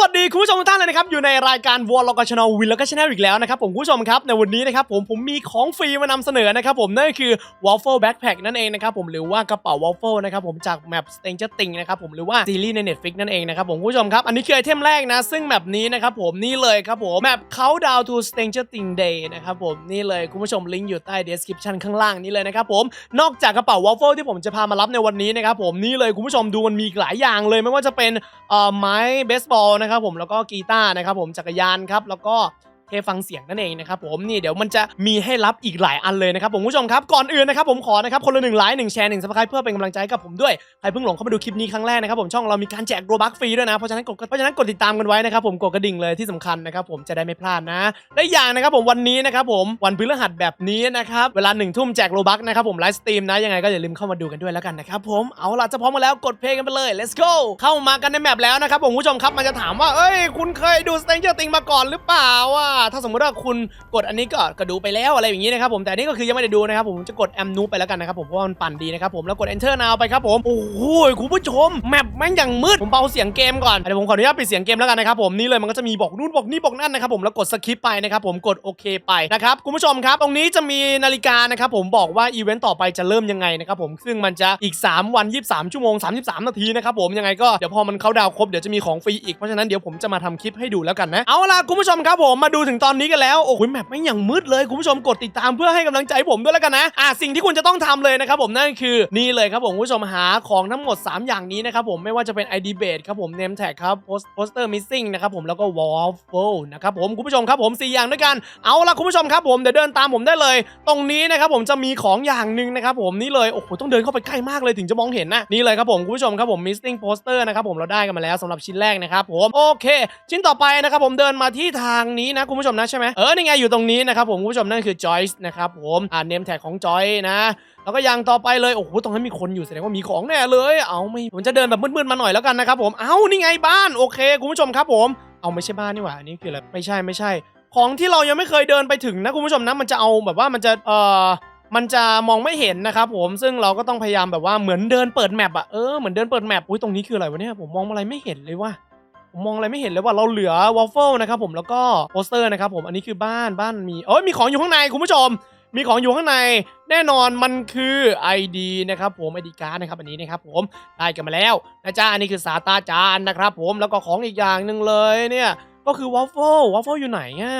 วัสดีคุณผู้ชมทุกท่านเลยนะครับอยู่ในรายการวอลล็อกชาแนลวินแล้วก็ชาแนลอีกแล้วนะครับผมคุณผู้ชมครับในวันนี้นะครับผมผมมีของฟรีมานำเสนอนะครับผมนั่นก็คือ Waffle Backpack นั่นเองนะครับผมหรือว่ากระเป๋า Waffle นะครับผมจากแมป stranger thing นะครับผมหรือว่าซีรีส์ใน Netflix นั่นเองนะครับผมคุณผู้ชมครับอันนี้คือไอเทมแรกนะซึ่งแมปนี้นะครับผมนี่เลยครับผมแมป Countdown to Stranger thing Day นะครับผมนี่เลยคุณผู้ชมลิงก์อยู่ใต้ description ข้างล่างนี้เลยนะครับผมนอกจากกระเป๋า Waffle ที่ผมจะพามารับในวันนี้นะครับผมนี่เลยคุณผู้ชมดูมันมีหลายอย่างเลยไม่ว่าจะเป็นเอ่อไม้เบสบอลนะครับผมแล้วก็กีตาร์นะครับผมจักรยานครับแล้วก็ เทฟังเสียงนั่นเองนะครับผมนี่เดี๋ยวมันจะมีให้รับอีกหลายอันเลยนะครับผมคุณผู้ชมครับก่อนอื่นนะครับผมขอนะครับคนละหนึ่งไลค์หนึ่งแชร์หนึ่งสมัครเพื่อเป็นกำลังใจกับผมด้วยใครเพิ่งหลงเข้ามาดูคลิปนี้ครั้งแรกนะครับผมช่องเรามีการแจกโรบัคฟรีด้วยนะเพราะฉะนั้นกดเพราะฉะนั้นกดติดตามกันไว้นะครับผมกดกระดิ่งเลยที่สำคัญนะครับผมจะได้ไม่พลาดนะและอย่างนะครับผมวันนี้นะครับผมวันพฤหัสแบบนี้นะครับเวลาหนึ่งทุ่มแจกโรบัคนะครับผมไลฟ์สตรีมนะยังไงก็อย่าลืมเข้ามาดูกันด้วยแล้วกันนะครับผมเอาล่ะจะพร้อมกันแล้วกดเพลงกันไปเลย let's go เข้ามากันในแมปแล้วนะครับผมผู้ชมครับมันจะถามว่าเอ้ยคุณเคยดู Stranger Things มาก่อนหรือเปล่าอะถ้าสมมติว่าคุณกดอันนี้ก็ก็ดูไปแล้วอะไรอย่างนี้นะครับผมแต่นนี้ก็คือยังไม่ได้ดูนะครับผมจะกดแอมนูไปแล้วกันนะครับผมเพราะมันปั่นดีนะครับผมแล้วกด enter now ไปครับผมโอ้โหคุณผู้ชมแมปแม่งอย่างมืดผมเบาเสียงเกมก่อนเดี๋ยวผมขออนุญาตปิดเสียงเกมแล้วกันนะครับผมนี่เลยมันก็จะมีบอกนู่นบอกนี่บอกนั่นนะครับผมแล้วกดสคริปไปนะครับผมกดโอเคไปนะครับคุณผู้ชมครับ ตรงนี้จะมีนาฬิกานะครับผมบอกว่าอีเวนต์ต่อไปจะเริ่มยังไงนะครับผมซึ่งมันจะอีก 3 วัน 23 ชั่วโมง 33 นาทีนะครับผมยังไงก็เดี๋ยวพอมันเข้าดาวครบเดี๋ยวจะมีของฟรีอีกเพราะฉะนั้นเดี๋ยวผมจะมาทำคลิปให้ดูแล้วกันนะเอาล่ะคุณผู้ชมครับผมมาดูถึงตอนนี้กันแล้วโอ้โหแมปไม่อย่างมืดเลยคุณผู้ชมกดติดตามเพื่อให้กำลังใจผมด้วยแล้วกันนะอะสิ่งที่คุณจะต้องทำเลยนะครับผมนั่นคือนี่เลยครับผมคุณผู้ชมหาของทั้งหมด 3 อย่างนี้นะครับผมไม่ว่าจะเป็น ID base ครับผม name tag ครับ post poster missing นะครับผมแล้วก็ waffle นะครับผมคุณผู้ชมครับผม 4 อย่างด้วยกันเอาละคุณผู้ชมครับผมเดี๋ยวเดินตามผมได้เลย ตรงนี้นะครับผมจะมีของอย่างหนึ่งนะครับผมนี่เลยโอ้โหต้องเดินเข้าไปใกล้มากเลยถึงจะมองเห็นนะนี่เลยครับผมคุณผู้ชมครับผม missing poster นะครับผมเราได้กันมาแล้วสำหรับชิ้นแรกนะครับผมโอเค ชิ้นต่อไปนะครับผมเดินมาที่ทางนี้นะคุณผู้ชมนะใช่ไหมเออนี่ไงอยู่ตรงนี้นะครับผมคุณผู้ชมนั่นคือ Joyce นะครับผมอ่า name tag ของ Joy นะแล้วก็ย่างต่อไปเลยโอ้โหตรงนั้นมีคนอยู่แสดงว่ามีของแน่เลย เอาไม่ผมจะเดินแบบมืดๆมาหน่อยแล้วกันนะครับผมเอ้านี่ไงบ้านโอเคคุณผู้ชมครับผมเอาไม่ใช่บ้านนี่หว่าอันนี้คืออะไรไม่ใช่ไม่ใช่ ของที่เรายังไม่เคยเดินไปถึงนะคุณผู้ชมนะมันจะเอาแบบว่ามันจะเอ่อมันจะมองไม่เห็นนะครับผมซึ่งเราก็ต้องพยายามแบบว่าเหมือนเดินเปิดแมปอะเออเหมือนเดินเปิดแมปอุ้ยตรงนี้คืออะไรวะเนี่ยผมมองอะไรไม่เห็นเลยว่ะผ มองอะไรไม่เห็นเลยว่าเราเหลือวอลเฟิลนะครับผมแล้วก็โปสเตอร์นะครับผมอันนี้คือบ้านบ้านมีเอ้ยมีของอยู่ข้างในคุณผู้ชม มีของอยู่ข้างใน แน่นอนมันคือ ID นะครับผม ID การ์ดนะครับอันนี้นะครับผมได้กันมาแล้วนะจ๊ะอันนี้คือสาตาจานนะครับผมแล้วก็ของอีกอย่างหนึ่งเลยเนี่ยก็คือวอลเฟิลวอลเฟิลอยู่ไหนอะ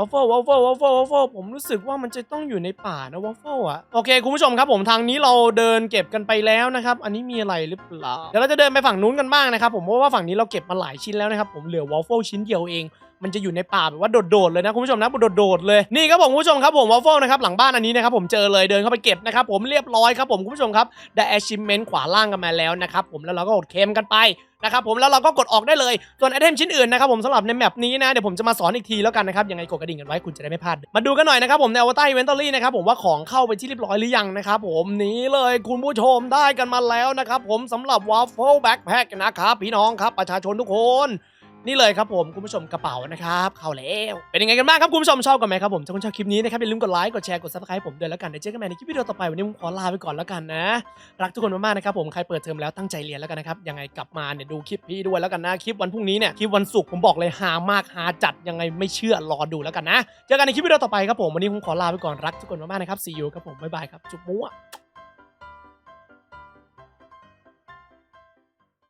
วอฟเฟิลวอฟเฟิลวอฟเฟิลวอฟเฟิลผมรู้สึกว่ามันจะต้องอยู่ในป่านะวอฟเฟิลอะโอเคคุณผู้ชมครับผมทางนี้เราเดินเก็บกันไปแล้วนะครับ อันนี้มีอะไรหรือเปล่า เดี๋ยวเราจะเดินไปฝั่งนู้นกันบ้างนะครับผมเพราะว่าฝั่งนี้เราเก็บมาหลายชิ้นแล้วนะครับผมเหลือวอฟเฟิลชิ้นเดียวเอง มันจะอยู่ในป่าแบบว่าโดดๆเลยนะคุณผู้ชมนะโดดๆเลยนี่ครับผมคุณผู้ชมครับผมวอฟเฟิลนะครับหลังบ้านอันนี้นะครับผมเจอเลยเดินเข้าไปเก็บนะครับผมเรียบร้อยครับผมคุณผู้ชมครับได้ achievement ขวาล่างกันมาแล้วนะครับผมแล้วเราก็กดเคมกันไปนะครับผมแล้วเราก็กดออกได้เลยส่วนไอเทมชิ้นอื่นนะครับผมสำหรับในแมปนี้นะเดี๋ยวผมจะมาสอนอีกทีแล้วกันนะครับยังไงกดกระดิ่งกันไว้คุณจะได้ไม่พลาดมาดูกันหน่อยนะครับผมในอวตารอีเวนต์อรี่นะครับผมว่าของเข้าไปที่เรียบร้อยหรือยังนะครับผมนี้เลยคุณผู้ชมได้กันมาแล้วนะครับผมสำหรับ Waffle Backpack นะครับพี่น้องครับประชาชนทุกคน นี่เลยครับผมคุณผู้ชมกระเป๋านะครับเข้าแล้วเป็นยังไงกันบ้างครับคุณผู้ชมชอบกันไหมครับผมถ้าคุณชอบคลิปนี้นะครับอย่าลืมกดไลค์กดแชร์กดซับสไครต์ผมด้วยแล้วกันเดี๋ยวเจอกันใหม่ในคลิปวิดีโอต่อไปวันนี้ผมขอลาไปก่อนแล้วกันนะ รักทุกคนมากๆนะครับผมใครเปิดเทอมแล้วตั้งใจเรียนแล้วกันนะครับยังไงกลับมาเนี่ยดูคลิปพี่ด้วยแล้วกันนะคลิปวันพรุ่งนี้เนี่ยคลิปวันศุกร์ผมบอกเลยฮามากฮาจัดยังไงไม่เชื่อรอดูแล้วกันนะเจอกันในคลิปวิดีโอต่อไปครับผมวันนี้ผมขอลาไปก่อนรักทุกคนมากๆนะครับ see you ครับผมบ๊ายบายครับจุ๊บมั่ว